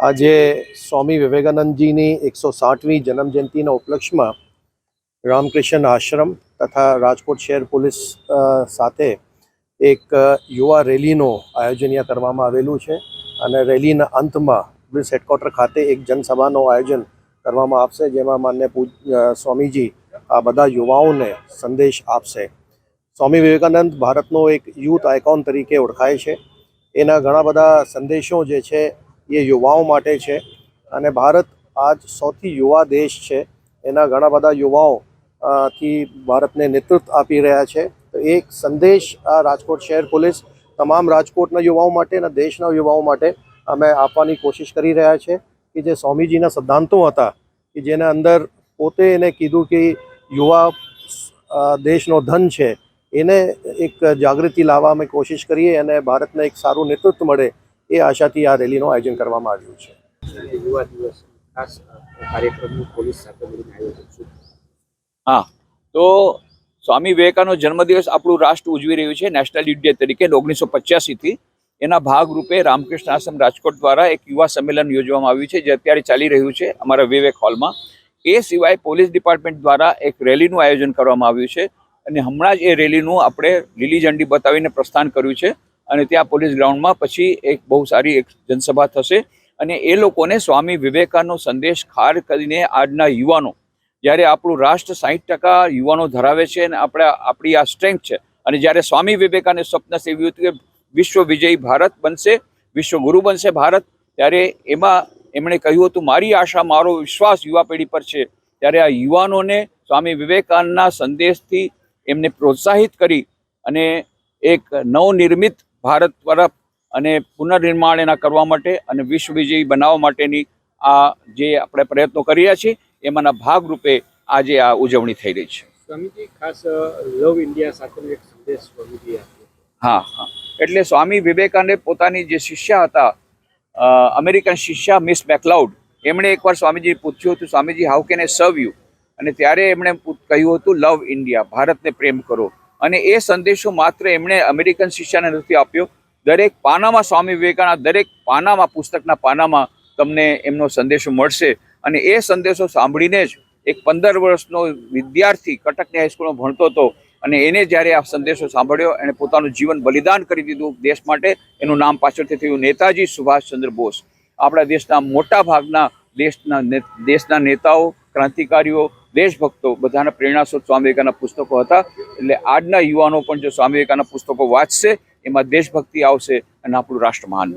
આજે સ્વામી વિવેકાનંદજીની એકસો સાઠમી જન્મજયંતિના ઉપલક્ષમાં રામકૃષ્ણ આશ્રમ તથા રાજકોટ શહેર પોલીસ સાથે એક યુવા રેલીનું આયોજન અહીંયા કરવામાં આવેલું છે અને રેલીના અંતમાં પોલીસ હેડક્વાર્ટર ખાતે એક જનસભાનું આયોજન કરવામાં આવશે, જેમાં માન્ય પૂજ સ્વામીજી આ બધા યુવાઓને સંદેશ આપશે. સ્વામી વિવેકાનંદ ભારતનો એક યુથ આઇકોન તરીકે ઓળખાય છે. એના ઘણા બધા સંદેશો જે છે એ યુવાઓ માટે છે. અને ભારત આજ સૌથી યુવા દેશ છે. એના ઘણા બધા યુવાઓ થી ભારતને નેતૃત્વ આપી રહ્યા છે. તો એક સંદેશ આ રાજકોટ શહેર પોલીસ તમામ રાજકોટના યુવાઓ માટે અને દેશના યુવાઓ માટે અમે આપવાની કોશિશ કરી રહ્યા છે કે જે સ્વામીજીના સિદ્ધાંતો હતા કે જેના અંદર પોતે એને કીધું કે યુવા દેશનો ધન છે. એને એક જાગૃતિ લાવવા અમે કોશિશ કરીએ અને ભારતને એક સારું નેતૃત્વ મળે એ આશાથી આ રેલીનું આયોજન કરવામાં આવ્યું છે. યુવા દિવસ ખાસ કાર્યક્રમનું પોલીસ સાથે મળીને આયોજન હા તો સ્વામી વિવેકાનંદ જન્મદિવસ આપણું રાષ્ટ્ર ઉજવી રહ્યું છે નેશનલ યુથ ડે તરીકે ઓગણીસો પચ્યાસીથી. એના ભાગરૂપે રામકૃષ્ણ આશ્રમ રાજકોટ દ્વારા એક યુવા સંમેલન યોજવામાં આવ્યું છે જે અત્યારે ચાલી રહ્યું છે અમારા વિવેક હોલમાં. એ સિવાય પોલીસ ડિપાર્ટમેન્ટ દ્વારા એક રેલીનું આયોજન કરવામાં આવ્યું છે. અને હમણાં જ એ રેલીનું આપણે લીલી ઝંડી બતાવીને પ્રસ્થાન કર્યું છે. અને ત્યાં પોલીસ ગ્રાઉન્ડમાં પછી એક બહુ સારી એક જનસભા થશે. અને એ લોકોને સ્વામી વિવેકાનંદનો સંદેશ ખાર કરીને આજના યુવાનો, જ્યારે આપણું રાષ્ટ્ર સાહીઠ ટકા યુવાનો ધરાવે છે અને આપણે, આપણી આ સ્ટ્રેન્થ છે. અને જ્યારે સ્વામી વિવેકાનંદ સ્વપ્ન સેવ્યું હતું કે વિશ્વ વિજયી ભારત બનશે, વિશ્વ ગુરુ બનશે ભારત, ત્યારે એમાં એમણે કહ્યું હતું, મારી આશા, મારો વિશ્વાસ યુવા પેઢી પર છે. ત્યારે આ યુવાનોને સ્વામી વિવેકાનંદના સંદેશથી એમને પ્રોત્સાહિત કરી અને એક નવનિર્મિત ભારત તરફ અને પુનર્નિર્માણ એના કરવા માટે અને વિશ્વ વિજયી બનાવવા માટેની આ જે આપણે પ્રયત્નો કરી રહ્યા છીએ એમાંના ભાગરૂપે આજે આ ઉજવણી થઈ રહી છે. સ્વામીજી ખાસ લવ ઇન્ડિયા સાથેનો એક સંદેશ સ્વામીજીએ હા હા. એટલે સ્વામી વિવેકાનંદ પોતાની જે શિષ્યા હતા અમેરિકન શિષ્યા મિસ મેકલાઉડ એમણે એકવાર સ્વામીજી પૂછ્યું હતું સ્વામીજી હાઉ કેન એ સર્વ યુ? અને ત્યારે એમણે કહ્યું હતું લવ ઇન્ડિયા ભારતને પ્રેમ કરો. અને એ સંદેશો માત્ર એમણે અમેરિકન શિષ્યને નથી આપ્યો. દરેક પાનામાં સ્વામી વિવેકાનંદ, દરેક પાનામાં, પુસ્તકના પાનામાં તમને એમનો સંદેશો મળશે. અને એ સંદેશો સાંભળીને જ એક પંદર વર્ષનો વિદ્યાર્થી કટકની હાઈસ્કૂલમાં ભણતો હતો અને એને જ્યારે આ સંદેશો સાંભળ્યો, એણે પોતાનું જીવન બલિદાન કરી દીધું દેશ માટે. એનું નામ પાછળથી થયું નેતાજી સુભાષચંદ્ર બોઝ. આપણા દેશના મોટા ભાગના દેશના દેશના નેતાઓ, ક્રાંતિકારીઓ દેશભક્તો બધાના પ્રેરણાસ્ત્રોત સ્વામી વિવેકાના પુસ્તકો હતા. એટલે આજના યુવાનો પણ જો સ્વામી વિવેકાના પુસ્તકો વાંચશે, એમાં દેશભક્તિ આવશે અને આપણું રાષ્ટ્ર મહાન